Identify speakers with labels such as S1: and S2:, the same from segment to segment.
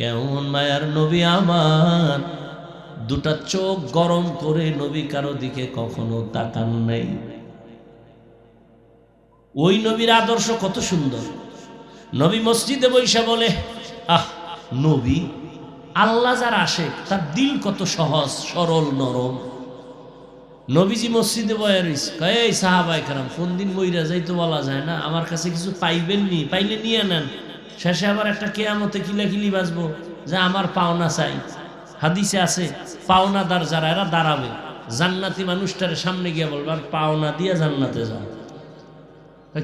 S1: কেমন মায়ার নবী আমার? দুটা চোখ গরম করে নবী কারও দিকে কখনো তাকান নাই। ওই নবীর আদর্শ কত সুন্দর। নবী মসজিদে বৈশা বলে, আহ, নবী, আল্লাহ যার আসে, তার দিল কত সহজ, সরল, নরম। নবীজি মসজিদে বয়ে রইস এই সাহাবাই কারাম কোন দিন মইরা যাইতো বলা যায় না? আমার কাছে কিছু পাইবেন নি? পাইলে নিয়ে নেন। শেষে আবার একটা কেয়ামতে কিলাকিলি বাজবো? যে আমার পাওনা চাই। হাদিসে আছে, পাওনাদার যারা, এরা দাঁড়াবে। জান্নাতি মানুষটার সামনে গিয়ে বলবে, আর পাওনা দিয়ে জান্নাতে যাও।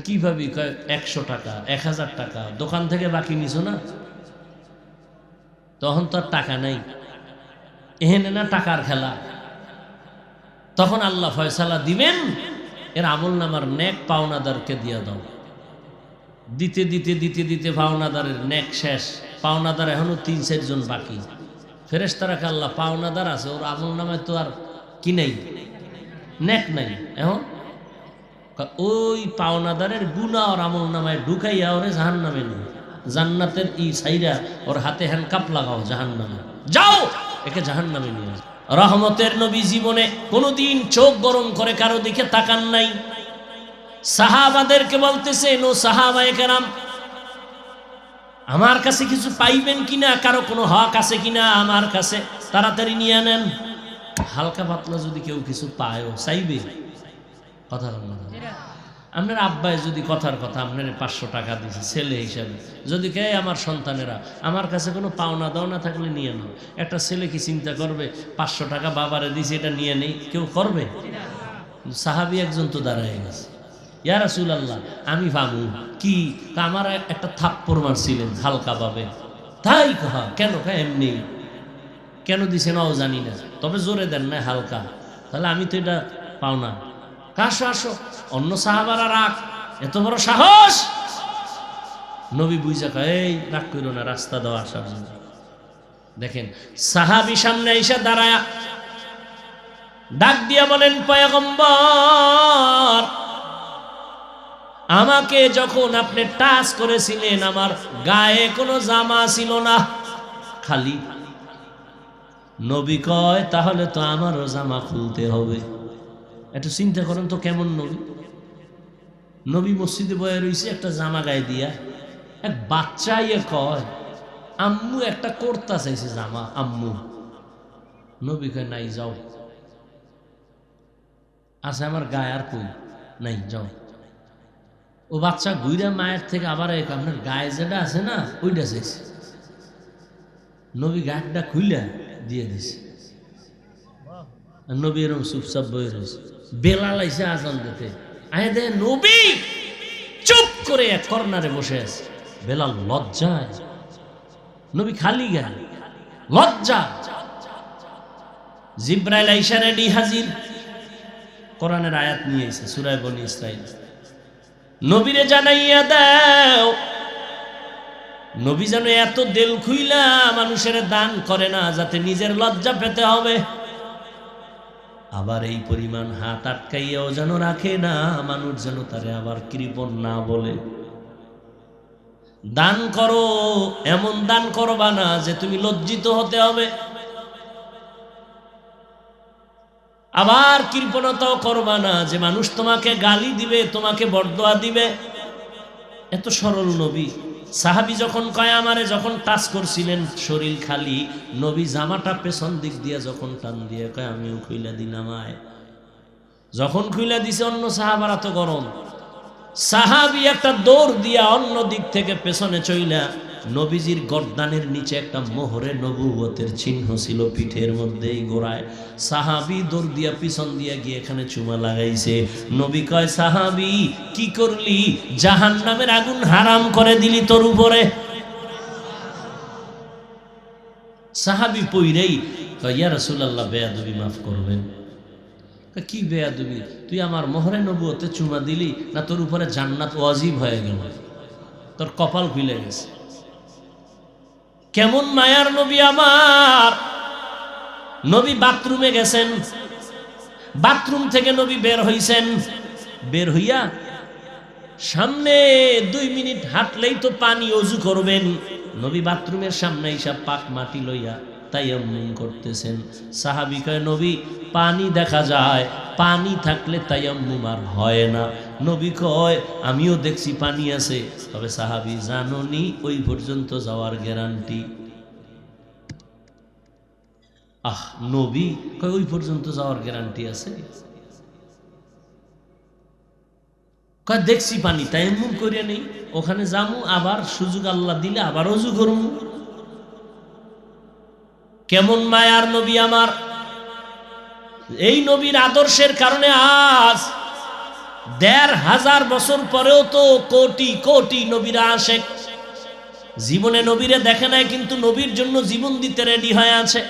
S1: কি ভাবি? একশো টাকা, এক হাজার টাকা, দোকান থেকে বাকি নিছো না? তখন তো আর টাকা নাই। এহেনে না টাকার খেলা। তখন আল্লাহ ফয়সালা দিবেন, এর আমল নামার নেক পাওনাদারকে দিয়ে দাও। দিতে দিতে দিতে দিতে পাওনাদারের নেক শেষ। পাওনাদার এখনও তিন চারজন বাকি। ফেরেস্তারাকে আল্লাহ, পাওনাদার আছে, ওর আমল নামায় তো আর কি নেই? নেক নাই। এখন? ওই পাওনাদারের গুণা ওর আমল নামায় ঢুকাইয়া ওরে জাহান নামে নেই জান্নাতের ই সাইরা ওর হাতে হ্যান্ড কাপ লাগাও জাহান নামে যাও! একে জাহান নামে নিয়ে রহমতের নবী জীবনে কোনোদিন চোখ গরম করে কারও দিকে তাকান নাই। সাহাবাদেরকে বলতেছে, নো সাহাবায়ে কেরাম, আমার কাছে কিছু পাইবেন কিনা? কারও কোনো হক আছে কিনা? আমার কাছে তাড়াতাড়ি নিয়ে নেন। হালকা পাতলা যদি কেউ কিছু পায়ও, চাইবে? কথা আপনার আব্বাই যদি কথার কথা আপনার পাঁচশো টাকা দিছে, ছেলে হিসাবে, যদি কে আমার সন্তানেরা, আমার কাছে কোনো পাওনা দাওনা থাকলে নিয়ে নাও। একটা ছেলে কি চিন্তা করবে, পাঁচশো টাকা বাবারে দিছে, এটা নিয়ে নেই, কেউ করবে? সাহাবি একজন তো দাঁড়ায় গেছে। আল্লাহ আমি ভাবু, কি? আমার একটা থাপ্পড় মারছিলেন, হালকা ভাবে। তাই কহা, কেন এমনি? কেন দিছে নাও জানি না। তবে জোরে দেন না, হালকা। তাহলে আমি তো এটা পাও না। আসো আসো। অন্য সাহাবারা রাখ এত বড় সাহস! নবী বুঝা কয়, এই, রাগ করো না, রাস্তা দেওয়া আসার জন্য। দেখেন, সাহাবি সামনে এসে দাঁড়ায়, ডাক দিয়া বলেন, পয়গম্বর আমাকে যখন আপনি টাচ করেছিলেন, আমার গায়ে কোনো জামা ছিল না। খালি। নবী কয়, তাহলে তো আমারও জামা খুলতে হবে। একটু চিন্তা করেন তো কেমন নবী। নবী মসজিদে বয়ে রয়েছে একটা জামা গায়ে দিয়া। এক বাচ্চা ইয়ে কয়, আম্মু, একটা কর্তা চাইছে জামা, আম্মু। নবী কয়, নাই, যাও। আছে, আমার গায়ে আর কই? নাই, যাও। ও বাচ্চা ঘুরে মায়ের থেকে আবার এক আপনার গায়ে যেটা আছে না, ওইটা চাইছে। নবী গায়েরটা খুইলা দিয়ে দিছে। নবী এরকম চুপচাপ বয়ে রয়েছে। বেলা আইসে আজান দিতে। আয় দে নবী, চুপ করে এক কর্নারে বসে আছে। বেলাল লজ্জায়। নবী খালি গেল লজ্জা। জিব্রাইল আইসা রেডি হাজির। কোরআনের আয়াত নিয়ে এসে সুরায় বনি ইসরাইল। নবীরে জানাইয়া দাও। নবী যেন এত দেল খুইলা মানুষের দান করে না, যাতে নিজের লজ্জা পেতে হবে। আবার এই পরিমাণ হাত আটকাইয়াও যেন রাখে না, মানুষ যেন তারে আবার কৃপণ না বলে। দান করো, এমন দান করবা না যে তুমি লজ্জিত হতে হবে। আবার কৃপণতাও করবা না, যে মানুষ তোমাকে গালি দিবে, তোমাকে বরদোয়া দিবে। এত সরল নবী। সাহাবি যখন কয় আমারে, যখন টাচ করছিলেন শরীর খালি, নবী জামাটা পেছন দিক দিয়ে যখন টান দিয়ে কয়, আমিও খুইলা দিলাম যখন খুইলা দিছে অন্য সাহাবারা তো গরম। সাহাবি একটা দৌড় দিয়া অন্য দিক থেকে পেছনে চইলা নবীজির গর্দানের নিচে একটা মোহরে নবুবতের চিহ্ন ছিল পিঠের মধ্যে গোড়ায়। সাহাবি দৌড় দিয়া পিছন দিয়া গিয়ে এখানে চুমা লাগাইছে। নবী কয়, সাহাবি, কি করলি? জাহান নামের আগুন হারাম করে দিলি তোর উপরে। সাহাবি পইরেই ইয়া রাসূলুল্লাহ, বেয়াদবি মাফ করবেন। কি বেয়াদবি? তুই আমার মোহরে নবুয়তে চুমা দিলি? না তোর উপরে জান্নাত ওয়াজিব হয়ে গেল? তোর কপাল খুলে গেছে। কেমন মায়ার নবী আমার? নবী বাথরুমে গেছেন। বাথরুম থেকে নবী বের হইছেন। বের হইয়া সামনে দুই মিনিট হাঁটলেই তো পানি অজু করবেন। নবী বাথরুমের সামনে এইসব পাক মাটি লইয়া তাই করতেছেন। সাহাবি কয়, নবী, পানি দেখা যায়। পানি থাকলে তাইয়াম্মুম আর হয় না। নবী কয়, আমিও দেখছি পানি আছে। তবে সাহাবি, জাননি, ওই পর্যন্ত যাওয়ার গ্যারান্টি। আহ, নবী কয়, ওই পর্যন্ত যাওয়ার গ্যারান্টি আছে? কয়, দেখছি পানি তাই এমন করিয়া নেই। ওখানে যামু, আবার সুযোগ আল্লাহ দিলে আবার অজু করমু। কেমন মায়ার নবী আমার। এই নবীর আদর্শের কারণে আজ দেড় হাজার বছর পরেও তো কোটি কোটি নবীরা আসে। জীবনে নবীরে দেখে নাই, কিন্তু নবীর জন্য জীবন দিতে রেডি হয়ে আছে।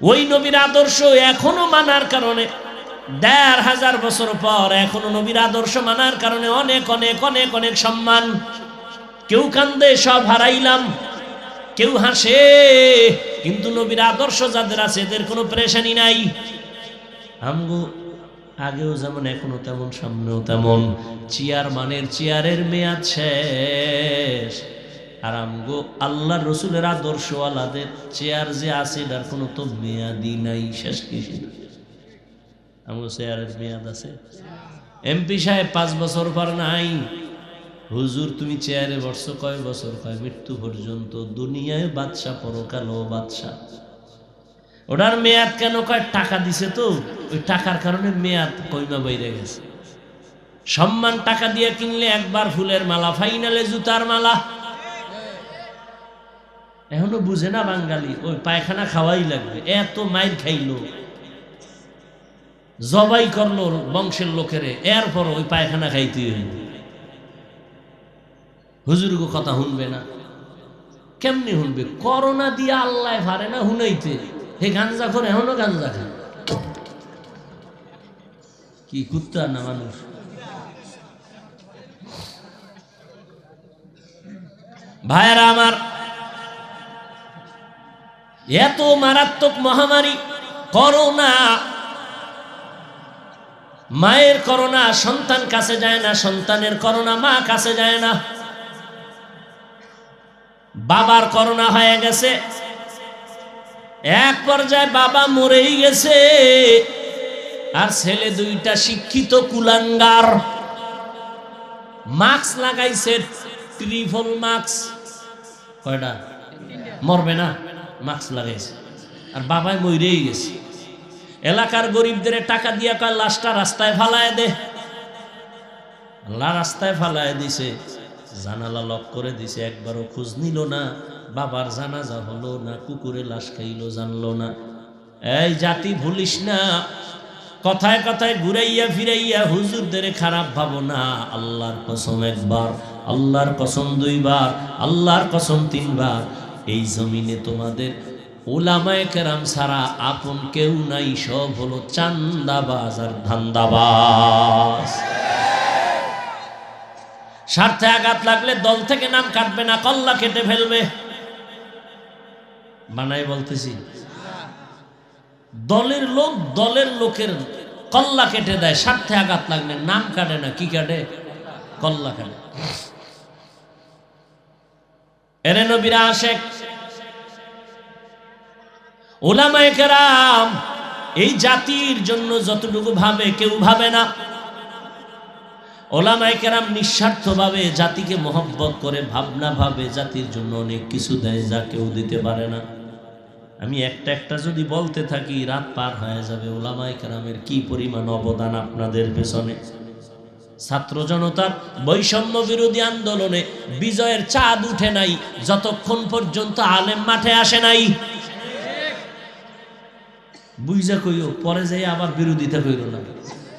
S1: ওই নবীর আদর্শ এখনও মানার কারণে, দেড় হাজার বছর পর এখনও নবীর আদর্শ মানার কারণে অনেক অনেক অনেক অনেক সম্মান। কেউ কান্দে, সব হারাইলাম। কেউ হাসে, কিন্তু নবীর আদর্শ যাদের আছে এদের কোনো পরেশানি নাই। আমগো আগেও যেমন, এখনও তেমন, সামনেও তেমন, চেয়ার মানের চেয়ারের মেয়াদ শেষ। আর আমগো আল্লাহ রসুলের আদর্শওয়ালাদের চেয়ার যে আছে, এটার কোনো তো মেয়াদি নাই, শেষ কিছু আমগো চেয়ারের মেয়াদ আছে। এমপি সাহেব পাঁচ বছর পর নাই হুজুর, তুমি চেয়ারে বসছো কয় বছর? কয়, মৃত্যু পর্যন্ত দুনিয়ায় বাদশা পরকালও বাদশা ওটার মেয়াদ কেন কয়? টাকা দিছে তো। ওই টাকার কারণে মেয়াদ কইমা বাইরে গেছে। সম্মান টাকা দিয়ে কিনলে একবার ফুলের মালা, ফাইনালে জুতার মালা। এখনও বুঝে না বাঙালি, ওই পায়খানা খাওয়াই লাগবে। এত মাইর খাইলো। জবাই করল বংশের লোকেরে। এরপর ওই পায়খানা খাইতে হইল। হুজুরগো কথা শুনবে না। কেমনি শুনবে করোনা দিয়ে আল্লাহ পারে না হুনাইতে। হে গাঞ্জা করে এখনও গাঞ্জা খান কি কুত্তা না মানুষ? ভাইয়েরা আমার, এত মারাত্মক মহামারী, করোনা, মায়ের করোনা, সন্তান কাছে যায় না, সন্তানের করোনা, মা কাছে যায় না। বাবার করোনা হয়ে গেছে। এক পর্যায়ে বাবা মরেই গেছে। আর ছেলে দুইটা শিক্ষিত কুলাঙ্গার। মাস্ক লাগাইছে ট্রিপল মাস্ক। কয়টা? মরবে না, মাস্ক লাগাইছে। আর বাবাই মরেই গেছে। এলাকার গরিবদের টাকা দিয়া কয়, লাশটা রাস্তায় ফালায় দে। রাস্তায় ফালায় দিছে। জানালা লক করে দিছে, একবারও খোঁজ নিল না। বাবার জানাজা হলো না, কুকুরে লাশ খাইলো, জানলো না। এই জাতি ভুলিস না, কথায় কথায় ঘুরাইয়া ফিরাইয়া হুজুরদের খারাপ ভাবো না। আল্লাহর কসম একবার, আল্লাহর কসম দুইবার, আল্লাহর কসম তিনবার। এই জমিনে তোমাদের ওলামায় কেরাম ছাড়া আপন কেউ নাই, সব হলো চান্দাবাজ আর ধান্দাবাজ। স্বার্থে আঘাত লাগলে দল থেকে নাম কাটবে না, কল্লা কেটে ফেলবে। বানাই বলতেছি, দলের লোক দলের লোকের কল্লা কেটে দেয়, স্বার্থে আঘাত লাগলে নাম কাটে না, কি কাটে? কল্লা কাটে। এরে নবীরা আশেক, ওলামায়ে কেরাম, এই জাতির জন্য যতটুকু ভাবে কেউ ভাবে না। ওলামায়ে কেরাম নিঃস্বার্থভাবে জাতিকে মহব্বত করে, ভাবনা ভাবে জাতির জন্য অনেক কিছু দেয় যা কেউ দিতে পারে না। আমি একটা একটা যদি বলতে থাকি, রাত পার হয়ে যাবে। ওলামায়ে কেরামের কি পরিমাণ অবদান আপনাদের পেছনে? ছাত্র জনতার বৈষম্য বিরোধী আন্দোলনে বিজয়ের চাঁদ উঠে নাই, যতক্ষণ পর্যন্ত আলেম মাঠে আসে নাই। বুঝা কইও, পরে যাই আবার বিরোধিতা কইরো না।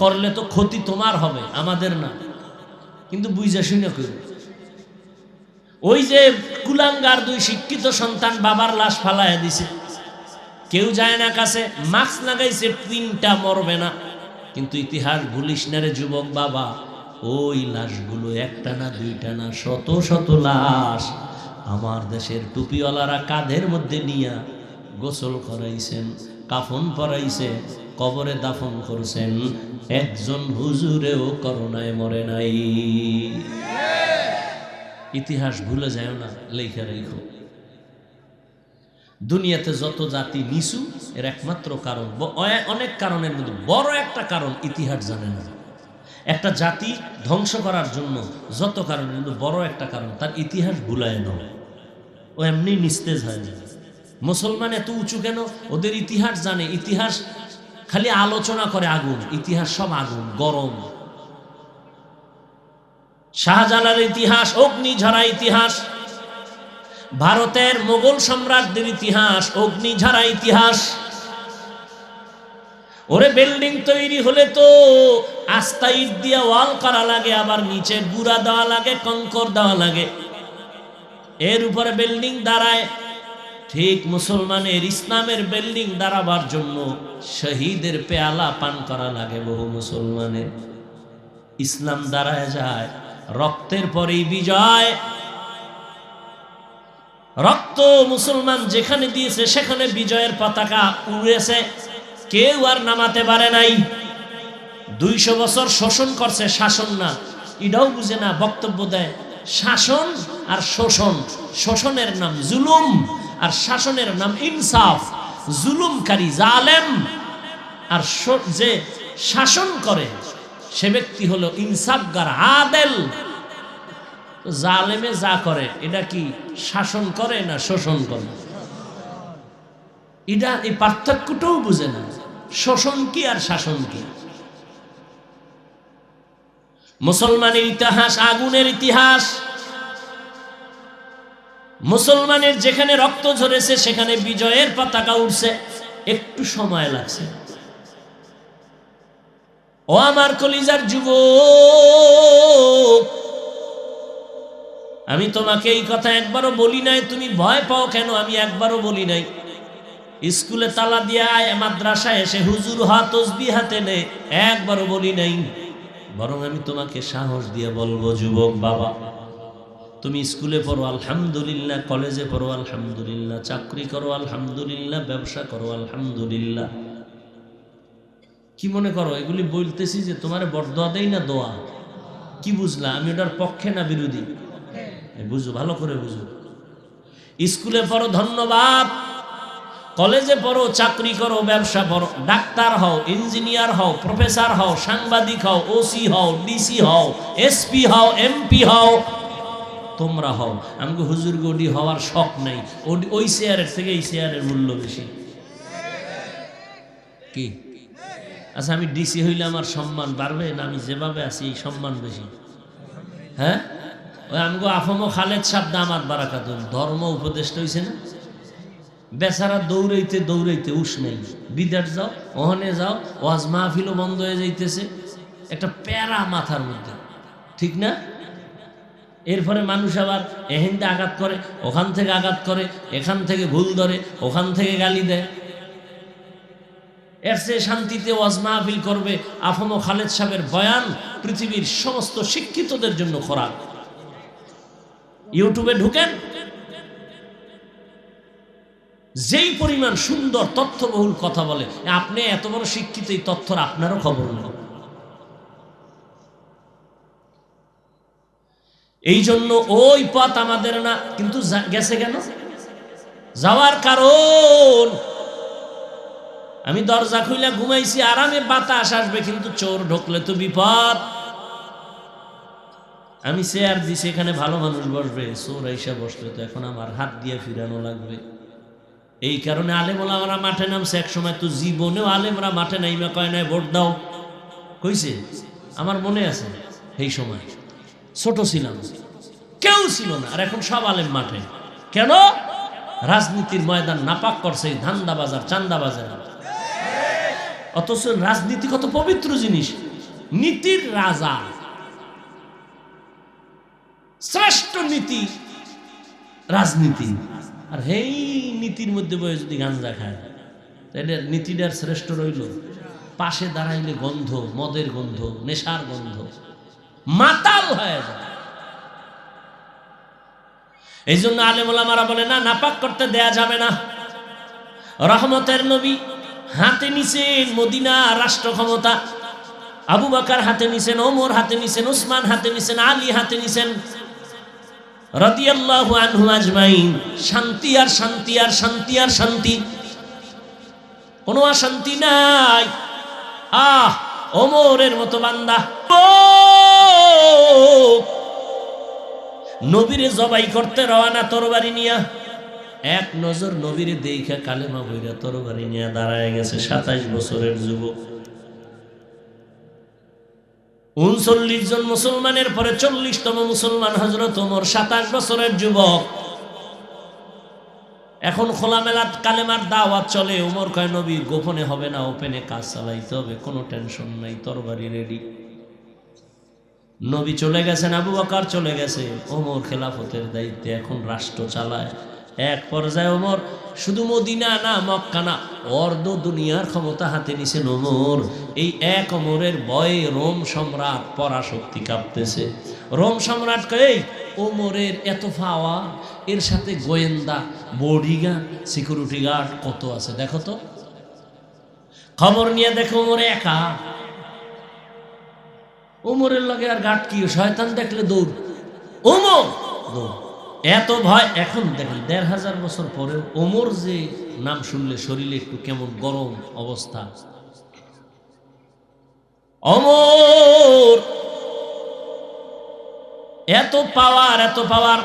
S1: করলে তো ক্ষতি তোমার হবে, আমাদের না। কিন্তু বুঝা শুনে ওই যে কুলাঙ্গার দুই শিক্ষিত সন্তান বাবার লাশ ফালাইয়া দিছে। কেউ যায় না কাছে, মাস্ক লাগাইছে, তিনটা মরবে না। কিন্তু ইতিহাস ভুলিস না রে যুবক বাবা, ওই লাশগুলো একটা না দুইটা না শত শত লাশ আমার দেশের টুপিওয়ালারা কাঁধের মধ্যে নিয়া গোসল করাইছেন, কাফন পরাইছে কবরে দাফন করছেন। একজন হুজুরেও করোনায় মরে নাই। ইতিহাস ভুলে যায় না, লেখা রেখো দুনিয়াতে যত জাতি নিচু, এর একমাত্র কারণ অনেক কারণের মধ্যে, বড় একটা কারণ ইতিহাস জানে না। একটা জাতি ধ্বংস করার জন্য যত কারণ মধ্যে বড় একটা কারণ, তার ইতিহাস ভুলায় নয় ও এমনি নিস্তেজ হয় না। মুসলমান এত উঁচু কেন? ওদের ইতিহাস জানে। ইতিহাস খালি আলোচনা করে আগুন, ইতিহাস সব আগুন, গরম। শাহজালাল ইতিহাস, অগ্নিঝরা ইতিহাস, ভারতের মোগল সম্রাটদের ইতিহাস, অগ্নিঝরা ইতিহাস। ওরে বিল্ডিং তৈরি হলে তো আস্তা ইট দিয়া ওয়াল করা লাগে, আবার নিচে গুড়া দেওয়া লাগে, কঙ্কর দেওয়া লাগে। এর উপরে বিল্ডিং দাঁড়ায় ঠিক মুসলমানের ইসলামের বিল্ডিং দাঁড়াবার জন্য শহীদের পেয়ালা পান করা লাগে বহু মুসলমানের। ইসলাম দাঁড়ায় যায়, রক্তের পরেই বিজয়। রক্ত মুসলমান যেখানে দিয়েছে, সেখানে বিজয়ের পতাকা উড়েছে। কেউ আর নামাতে পারে নাই। দুইশো বছর শোষণ করছে, শাসন না। এটাও বুঝে না, বক্তব্য দেয়, শাসন আর শোষণ, শোষণের নাম জুলুম। আর শাসনের নাম ইনসাফ, জুলুমকারী, জালেম। আর যে শাসন করে, সে ব্যক্তি হলো ইনসাফগার, আদেল। জালেমে যা করে, এটা কি শাসন করে না শোষণ করে? এটা এই পার্থক্যটাও বুঝে না, শোষণ কি আর শাসন কি? মুসলমানের ইতিহাস, আগুনের ইতিহাস মুসলমানের যেখানে রক্ত ঝরেছে, সেখানে বিজয়ের পতাকা উঠছে একটু সময় লাগছে। ও আমার কলিজার যুবক, আমি তোমাকে এই কথা একবারও বলি নাই, তুমি ভয় পাও কেন? আমি একবারও বলি নাই। স্কুলে তালা দিয়ে আয়, মাদ্রাসায় এসে হুজুর হাত তসবি হাতে নে। একবারও বলি নাই। বরং আমি তোমাকে সাহস দিয়ে বলব, যুবক বাবা। তুমি স্কুলে পড়ো আলহামদুলিল্লাহ। কলেজে পড়ো আলহামদুলিল্লাহ। চাকরি করো আলহামদুলিল্লাহ। ব্যবসা করো আলহামদুলিল্লাহ। কি মনে করো? এগুলি বলতেছি যে তোমার বরদোয়া দেই না দোয়া? কি বুঝলা? আমি ওটার পক্ষে না বিরোধী? এই বুঝো ভালো করে বুঝো। স্কুলে পড়ো ধন্যবাদ। কলেজে পড়ো চাকরি করো ব্যবসা করো। ডাক্তার হও ইঞ্জিনিয়ার হও প্রফেসর হও সাংবাদিক হও ওসি হও ডিসি হও এসপি হও এমপি হও তোমরা হও। আমাকে হুজুর গডি হওয়ার শখ নেই। ওই শেয়ারের থেকে এই চেয়ারের মূল্য বেশি। কি? আচ্ছা আমি ডিসি হইলে আমার সম্মান বাড়বে না আমি যেভাবে আছি, এই সম্মান বেশি? হ্যাঁ? ওই আমগো আফমো খালেদ সাহ দামাত বারাকাতুল ধর্ম উপদেষ্টা হইছে না? বেচারা দৌড়াইতে দৌড়াইতে উস নেই। বিদার যাও ওখানে যাও, ওয়াজ মাহফিলও বন্ধ হয়ে যাইতেছে। একটা প্যারা মাথার মধ্যে। ঠিক না? এরপরে মানুষ আবার এহেন্দে আঘাত করে, ওখান থেকে আঘাত করে, এখান থেকে ভুল ধরে, ওখান থেকে গালি দেয়। এর চেয়ে শান্তিতে ওয়াজ মাহফিল করবে আফম খালেদ সাহেবের বয়ান পৃথিবীর সমস্ত শিক্ষিতদের জন্য খোরাক। ইউটিউবে ঢুকেন, যেই পরিমাণ সুন্দর তথ্যবহুল কথা বলে, আপনি এত বড় শিক্ষিত, এই তথ্যর আপনারও খবর নেই। এই জন্য ওই পথ আমাদের না, কিন্তু গেছে কেন? যাওয়ার কারণ। আমি দরজা খুলে ঘুমাইছি, আরামে বাতাস আসবে, কিন্তু চোর ঢুকলে তো বিপদ। আমি চেয়ার দিছি, এখানে ভালো মানুষ বসবে। চোর আইসা বসলে তো এখন আমার হাত দিয়ে ফিরানো লাগবে। এই কারণে আলেমরা আমরা মাঠে নামছে। এক সময় তো জীবনেও আলেমরা মাঠে নাইমা কয় নাই, ভোট দাও। কইছে, আমার মনে আছে, এই সময় ছোট ছিলাম কেউ ছিল না। আর এখন সব আলেম মাঠে। কেন? রাজনীতির ময়দান নাপাক করছে ধান্দা বাজার চান্দা বাজার অথচ রাজনীতি কত পবিত্র জিনিস। নীতির রাজা। শ্রেষ্ঠ নীতি রাজনীতি। আর হেই নীতির মধ্যে বয়ে যদি গাঞ্জা খায়, তাহলে নীতিটার শ্রেষ্ঠ রইল। পাশে দাঁড়াইলে গন্ধ, মদের গন্ধ, নেশার গন্ধ। মাতাল হয়ে যায়। এই জন্য আলেমুলামারা বলে, না, নাপাক করতে দেয়া যাবে না। রহমতের নবী হাতে নিছেন মদিনা রাষ্ট্র ক্ষমতা। আবু বাকার হাতে নিছেন, ওমর হাতে নিছেন, উসমান হাতে নিছেন, আলী হাতে নিছেন। রাদিয়াল্লাহু শান্তি আর শান্তি আর শান্তি আর শান্তি। কোনো অশান্তি নাই। আহ! ওমরের মতো বান্দা। নবীরে জবাই করতে রওনা তরবারি নিয়া। এক নজর নবীরে দেখা কালেমা বইরা তরবারি নিয়ে দাঁড়ায় গেছে সাতাইশ বছরের যুবক। উনচল্লিশ জন মুসলমানের পরে চল্লিশতম মুসলমান হজরত ওমর, সাতাশ বছরের যুবক। এখন খোলামেলা কালেমার দাওয়াত চলে। উমর কয়, নবী, গোপনে হবে না ওপেনে কাজ চালাইতে হবে, কোনো টেনশন নাই, তরবারি রেডি নবী চলে গেছেন, আবু আকার চলে গেছে। ওমর খেলাফতের দায়িত্বে এখন রাষ্ট্র চালায়। এক পর্যায়ে ওমর শুধু মদিনা না মক্কা না অর্ধ দুনিয়ার ক্ষমতা হাতে নিছেন ওমর। এই এক ওমরের বয়ে রোম সম্রাট পরাশক্তি কাঁপতেছে। রোম সম্রাট "এই, ওমরের এত ফাওয়া এর সাথে গোয়েন্দা বডিগার্ড সিকিউরিটি গার্ড কত আছে দেখো তো? খবর নিয়ে দেখো ওমরে একা। ওমরের লগে আর গাট কি শয়তান দেখলে দৌড়। ওমর দৌড়। এত ভয়। এখন দেখেন, দেড় হাজার বছর পরে ওমর যে নাম শুনলে শরীরে একটু কেমন গরম অবস্থা। অমর এত পাওয়ার এত পাওয়ার।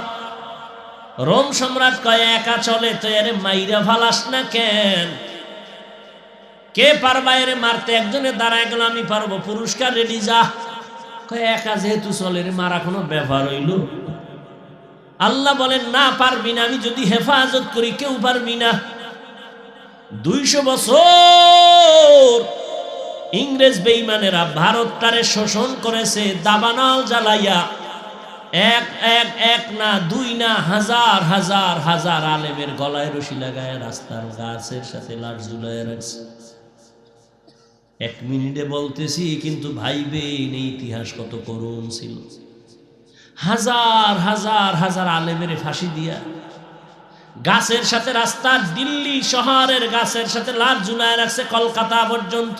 S1: রোম সম্রাট কয়, একা চলে তো এরে মাইরা ফালাস না কেন? কে পারবা এরে মারতে? একজনে দাঁড়ায় গেল, আমি পারব। পুরস্কার রেডি, যা। কয়, একা যেহেতু চলে রে, মারা কোনো ব্যাপার হইল? আল্লাহ বলেন, না পারবি না, আমি যদি হেফাজত করি, কেউ পারবি না। দুইশো বছর ইংরেজ বেইমানেরা ভারতটারে শোষণ করেছে, দাবানাল জ্বালাইয়া। এক এক এক না, দুই না, হাজার হাজার হাজার আলেমের গলায় রশি লাগায় রাস্তার গাছের সাথে লাট ঝুলায় রাখছে। এক মিনিটে বলতেছি, কিন্তু ভাইবেন এই ইতিহাস কত করুণ ছিল। হাজার হাজার হাজার আলেমের ফাঁসি দিয়া, গাছের সাথে রাস্তার দিল্লি শহরের গাছের সাথে লাট ঝুলায় রাখছে কলকাতা পর্যন্ত।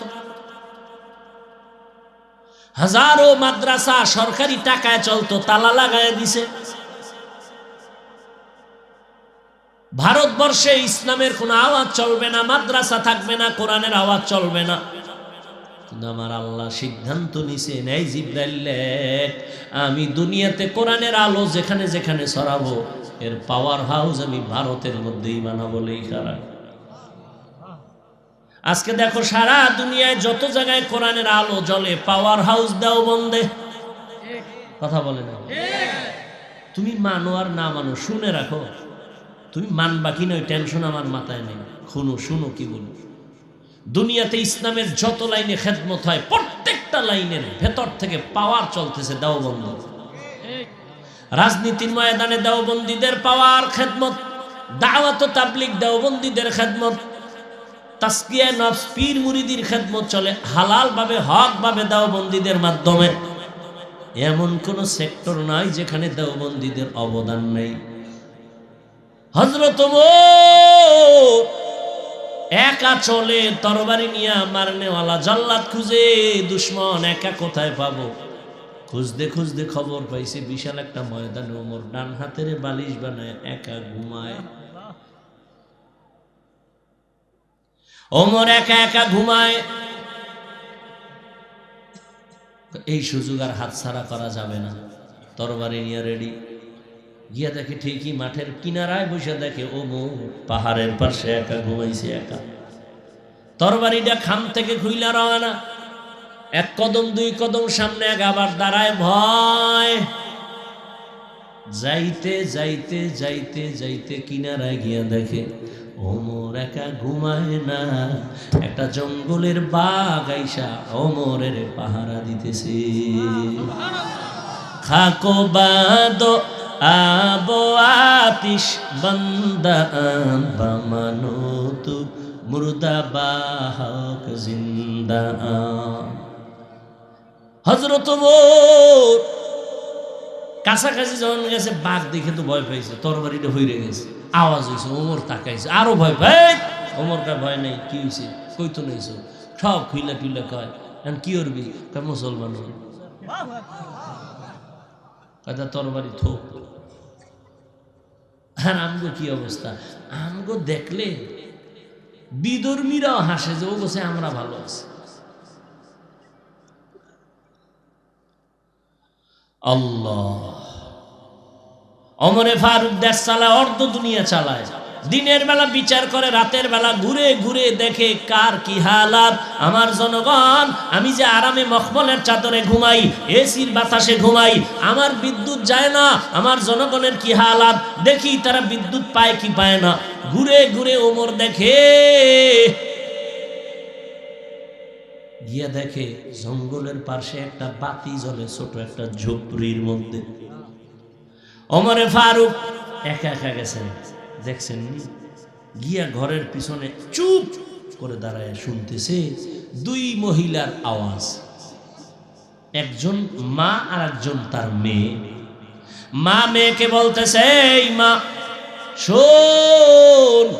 S1: হাজারো মাদ্রাসা সরকারি টাকায় চলতো, তালা লাগায় দিছে। ভারতবর্ষে ইসলামের কোনো আওয়াজ চলবে না, মাদ্রাসা থাকবে না, কোরআনের আওয়াজ চলবে না। আমার আল্লাহ সিদ্ধান্ত নিছে, নেই জিব্রাইল আমি দুনিয়াতে কোরআনের আলো যেখানে যেখানে ছড়াবো, এর পাওয়ার হাউস আমি ভারতের মধ্যেই বানাবো লেখারা আজকে দেখো সারা দুনিয়ায় যত জায়গায় কোরআনের আলো জ্বলে পাওয়ার হাউস দাও বন্ধে কথা বলে না। তুমি মানো আর না মানো, শুনে রাখো। তুমি মানবা কি নয় টেনশন আমার মাথায় নেই। শুনো শুনো কি বলব। দুনিয়াতে ইসলামের যত লাইনে খেদমত হয়, প্রত্যেকটা লাইনের ভেতর থেকে পাওয়ার চলতেছে দেওবন্দ। রাজনীতির ময়দানে দেওবন্দীদের পাওয়ার খেদমত, দাওয়াত তাবলিক দেওবন্দীদের খেদমত তাস্কিয়া পীর মুরিদির খেদমত চলে হালাল ভাবে হক দেওবন্দীদের মাধ্যমে। এমন কোন সেক্টর নাই যেখানে দেওবন্দীদের অবদান নেই। হজরত একা চলে, তরবারি নিয়ে মারনেওয়ালা জল্লাদ খুঁজে, দুশ্মন একা কোথায় পাবো? খুঁজতে খুঁজতে খবর পাইছে, বিশাল একটা ময়দানে ওমর ডান হাতের বালিশ বানায়, একা ঘুমায়। ওমর একা একা ঘুমায়। এই সুযোগ আর হাতছাড়া করা যাবে না। তরবারি নিয়ে রেডি। গিয়া দেখে ঠিকই মাঠের কিনারায় বসে দেখে ও মো পাহাড়ের পাশে একা ঘুমাইছে একা। তরবারিটা খাম থেকে খুইলা রওনা। এক কদম দুই কদম সামনে এক আবার দাঁড়ায় ভয়। যাইতে যাইতে যাইতে যাইতে কিনারায় গিয়া দেখে ওমর একা ঘুমায় না। একটা জঙ্গলের বাঘ আইসা ওমরের পাহারা দিতেছে। খাকো বাদো আবো আতিশ বন্দা বামানো তু মুর্দা বাহক জিন্দা। হজরত কাছাকাছি যখন গেছে, বাঘ দেখে তো ভয় পাইছে, তরবারিটা হইরে গেছে, আওয়াজ হয়েছে ওমর তাকাইছে, আরও ভয় পাই ওমর কা ভয় নেই, কি হয়েছে কই তো নেইছো সব খুইলা টুইলা কয়, এখন কি করবি? মুসলমান কথা তরবারি? থোক। আর আমগো কি অবস্থা? আমগো দেখলে বিদর্মীরাও হাসে যে, ও বসে আমরা ভালো আছি। আল্লাহ। অমরে ফারুক দেশ চালায় অর্ধ দুনিয়া চালায়। দিনের বেলা বিচার করে, রাতের বেলা ঘুরে ঘুরে দেখে কার কি হালাত। আমার জনগণ, আমি যে আরামে মখমলের চাদরে ঘুমাই, এসির বাতাসে ঘুমাই, আমার বিদ্যুৎ যায় না, আমার জনগণের কি হালাত? দেখি তারা বিদ্যুৎ পায় কি পায় না। ঘুরে ঘুরে ওমর দেখে, গিয়া দেখে জঙ্গলের পাশে একটা বাতি জ্বলে, ছোট একটা ঝুপড়ির মধ্যে। অমরে ফারুক একা একা গেছেন। দেখছেন? গিয়া ঘরের পিছনে চুপ করে দাঁড়ায় শুনতেছে দুই মহিলার আওয়াজ। একজন মা আর একজন তার মেয়ে। মা মেয়েকে বলতেছে, এই মা, শোন,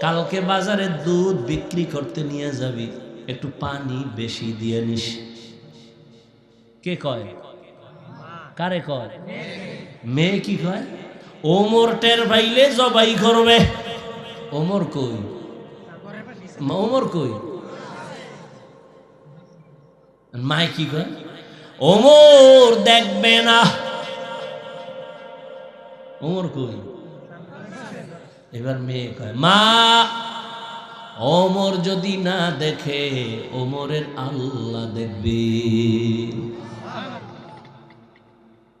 S1: কালকে বাজারে দুধ বিক্রি করতে নিয়ে যাবি, একটু পানি বেশি দিয়ে নিস। কে কয়? কারে কয়? মেয়ে। কি কয়? ওমর টের পাইলে জবাই করবে। ওমর কই? ওমর কই? মায় কি কয়? ওমর দেখবে না। ওমর কই? এবার মেয়ে কয়, মা, ওমর যদি না দেখে, ওমরের আল্লাহ দেখবে।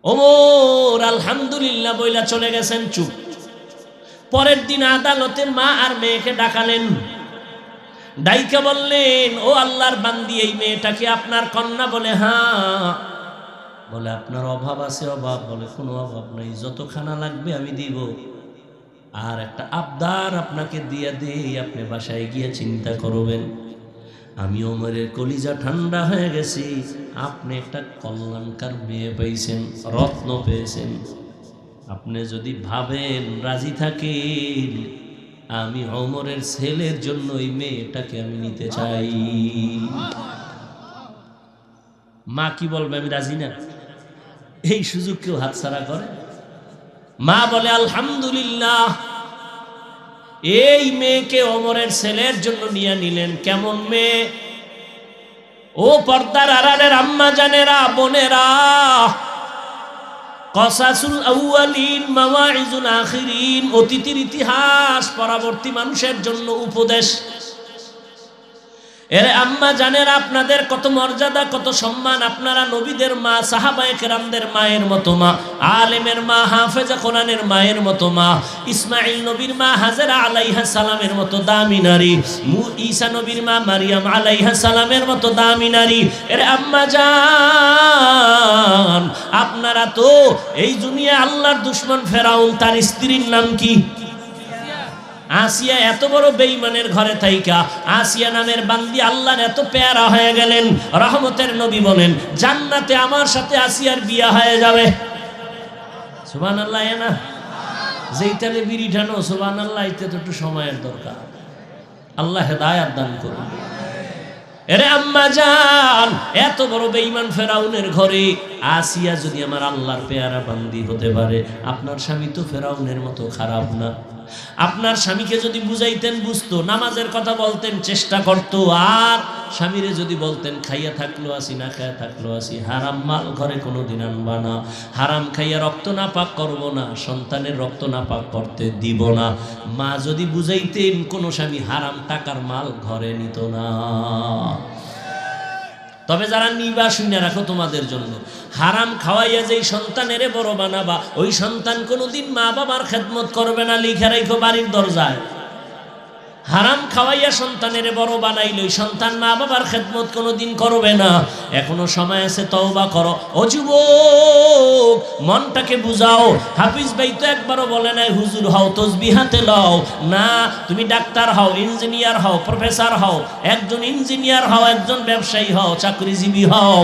S1: ওমর! আলহামদুলিল্লাহ বইলা চলে গেছেন, চুপ। পরের দিন আদালতে মা আর মেয়েকে ডাকালেন। ডাইকা বললেন, ও আল্লাহর বান্দি, এই মেয়েটাকে আপনার কন্যা? বলে হ্যাঁ। বলে, আপনার অভাব আছে, অভাব। বলে, কোনো অভাব নাই যত খানা লাগবে আমি দিব। আর একটা আবদার আপনাকে দিয়ে দেই, আপনি বাসায় গিয়ে চিন্তা করবেন। আমি ওমরের কলিজা ঠান্ডা হয়ে গেছি। আপনি একটা কল্যাণকার মেয়ে পেয়েছেন, রত্ন পেয়েছেন। আপনি যদি ভাবেন রাজি থাকেন, আমি অমরের ছেলের জন্য এই মেয়েটাকে আমি নিতে চাই। মা কি বলবে, আমি রাজি না? এই সুযোগ কেউ হাতছাড়া করে? মা বলে, আলহামদুলিল্লাহ এই মেয়েকে অমরের ছেলের জন্য নিয়ে নিলেন। কেমন মেয়ে? ও পর্দার আড়ালের আম্মা জানেরা, বোনেরা। কসাসুল আউয়ালিন ইতিহাস, পরবর্তী মানুষের জন্য উপদেশ। এর আম্মা জানেন আপনাদের কত মর্যাদা, কত সম্মান, আপনারা নবীদের মা, সাহাবায়ে কেরামদের মায়ের মতো মা, আলেমের মা, হাফেজা কোরআনের মায়ের মতো মা ইসমাইল নবীর মা, হাজেরা আলাইহা সালামের মতো দামি নারী ঈসা নবীর মা, মারিয়াম আলাইহা সালামের মতো দামি নারী। এর আম্মা জান, আপনারা তো এই দুনিয়া আল্লাহর দুশ্মন ফেরাউন, তার স্ত্রীর নাম কি? আসিয়া এত বড় বেইমানের ঘরে থাইকা, আসিয়া নামের বান্দি আল্লাহর এত পেয়ারা হয়ে গেলেন, রহমতের নবী বলেন, জান্নাতে আমার সাথে আসিয়ার বিয়া হয়ে যাবে। সুবান আল্লাহ না? যেইটালে বিড়ি ঠানো সুবান আল্লাহ এতে তো একটু সময়ের দরকার। আল্লাহ হেদায়াত দান করুন। এরে আম্মা জান, এত বড় বেঈমান ফেরাউনের ঘরে আসিয়া যদি আমার আল্লাহর পেয়ারা বান্দি হতে পারে, আপনার স্বামী তো ফেরাউনের মতো খারাপ না। আপনার স্বামীকে যদি বুঝাইতেন, বুঝতো, নামাজের কথা বলতেন, চেষ্টা করতো, আর স্বামীরে যদি বলতেন, খাইয়া থাকল আসি না, খাইয়া থাকল আসি হারাম মাল ঘরে কোনো দিন আনবা না, হারাম খাইয়া রক্ত না পাক করব না, সন্তানের রক্ত না পাক করতে দিব না। মা যদি বুঝাইতেন, কোনো স্বামী হারাম টাকার মাল ঘরে নিত না। তবে যারা নিবা শুনে রাখো তোমাদের জন্য। হারাম খাওয়াইয়া যেই সন্তানের বড় বানাবা, ওই সন্তান কোনোদিন মা বাবার খেদমত করবে না, লিখে রাখো বাড়ির দরজায়। হারাম খাওয়াইয়া সন্তানের বড় বানাইল সন্তান মা বাবার খেদমত কোনোদিন করবে না। এখনও সময় আছে, তওবা করো। ও মনটাকে বুঝাও। হাফিজ ভাই তো একবারও বলে নাই, হুজুর হও তসবি হাতে লও। না, তুমি ডাক্তার হও, ইঞ্জিনিয়ার হও, প্রফেসর হও, একজন ইঞ্জিনিয়ার হও, একজন ব্যবসায়ী হও, চাকরিজীবী হও।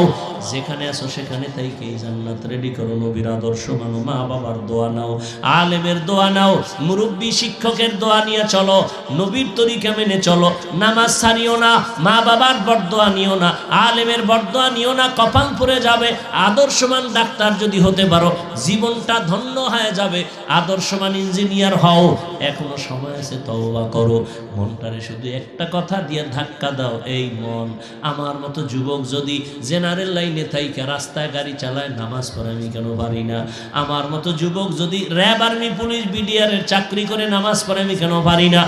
S1: যেখানে আছো সেখানে তাইকে এই জান্নাত রেডি করো, নবীর আদর্শ মানো, মা বাবার দোয়া নাও, আলেমের দোয়া নাও, মুরব্বী শিক্ষকের দোয়া নিয়ে চলো, নবীর তরিকা মেনে চলো? নামাজ ছাড়িও না মা বাবার বরদোয়া নিও না, আলেমের বরদোয়া নিও না, কপাল পড়ে যাবে। আদর্শমান ডাক্তার যদি হতে পারো, জীবনটা ধন্য হয়ে যাবে। আদর্শমান ইঞ্জিনিয়ার হও, এখনও সময় আছে, তওবা করো। মনটারে শুধু একটা কথা দিয়ে ধাক্কা দাও, এই মন। আমার মতো যুবক যদি জেনারেল লাইনে থাইকে, রাস্তায় গাড়ি চালায়, নামাজ পড়ে আমি কেন পারি না? আমার মতো যুবক যদি র্যাব আর্মি, পুলিশ বিডিআর এর চাকরি করে, নামাজ পড়ে আমি কেন পারি না?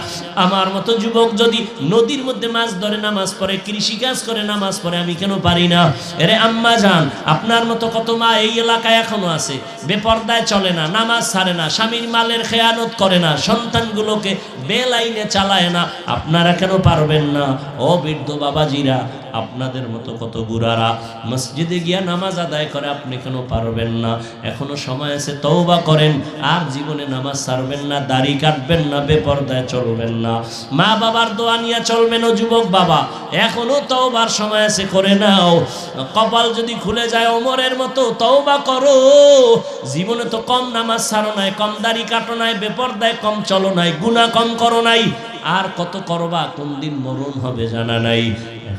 S1: আমার মতো যুবক যদি নদীর মধ্যে মাছ ধরে, নামাজ পড়ে, কৃষিকাজ করে, নামাজ পড়ে, আমি কেন পারি না? এরে আম্মা যান আপনার মতো কত মা এই এলাকায় এখনও আছে, বেপর্দায় চলে না, নামাজ ছাড়ে না, স্বামীর মালের খেয়ানত করে না, সন্তানগুলোকে বেলাইনে চালায় না, আপনারা কেন পারবেন না? ও বৃদ্ধ বাবাজিরা আপনাদের মতো কত বুড়ারা। মসজিদে গিয়া নামাজ আদায় করে, আপনি কেন পারবেন না। এখনও সময় আছে, তওবা করেন। আর জীবনে নামাজ ছাড়বেন না, দাড়ি কাটবেন না, বেপর্দায় চলবেন না। মা বাবার দোয়া নিয়ে চলবেন ও যুবক বাবা। এখনও তওবার সময় আছে, করে নাও। কপাল যদি খুলে যায় ওমরের মতো, তওবা করো। জীবনে তো কম নামাজ ছাড়ো নাই, কম দাড়ি কাটো নাই, বেপর্দায় কম চলো নাই গুণা কম করো নাই। আর কত করবা কোন দিন মরণ হবে জানা নাই।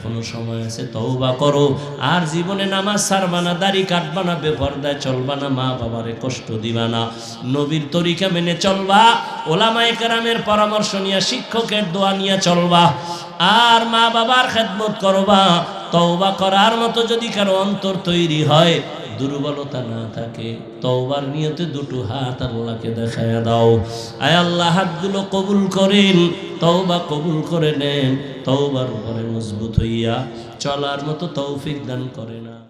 S1: এখনও সময় আছে, তওবা করো। আর জীবনে নামাজ সারবা না, দাড়ি কাটবা না বেপর্দায় চলবা না, মা বাবারে কষ্ট দিবা না। নবীর তরিকা মেনে চলবা, ওলামায়ে কারামের পরামর্শ নিয়ে, শিক্ষকের দোয়া নিয়ে চলবা। আর মা বাবার খেদমত করবা। তওবা করার মতো যদি কারও অন্তর তৈরি হয় দুর্বলতা না থাকে, তওবার নিয়তে দুটো হাত আল্লাহকে দেখায় দাও। আয় আল্লাহ, হাতগুলো কবুল করেন, তওবা কবুল করে নেন, তওবার উপরে মজবুত হইয়া চলার মতো তৌফিক দান করে না।